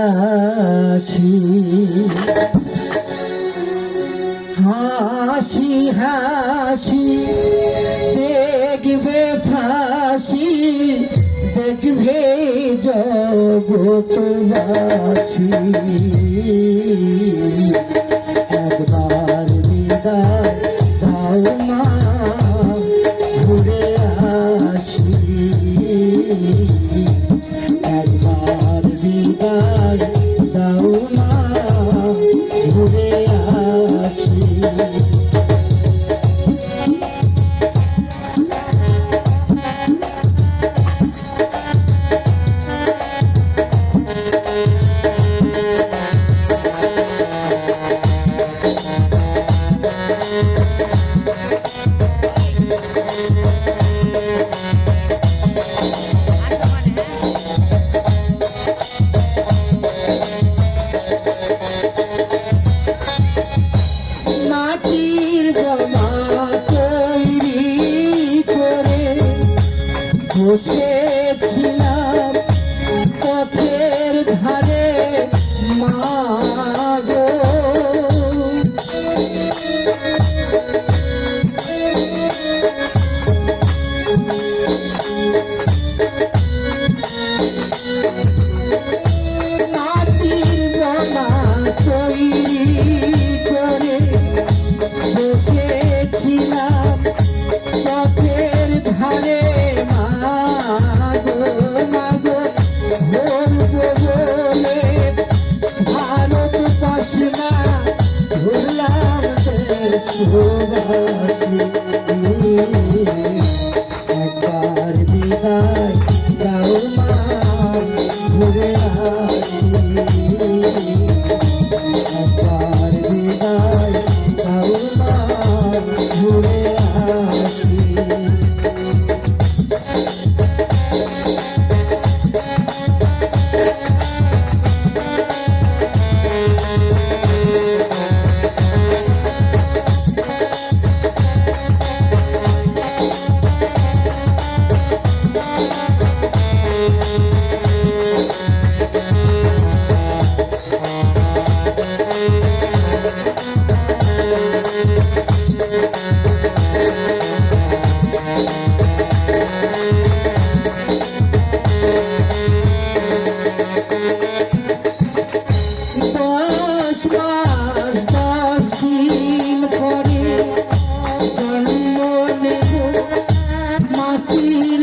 আছি। হাসি হাসি দেখবে ফাঁসি দেখবে জগতবাসী ভালোবাসি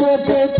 চেপে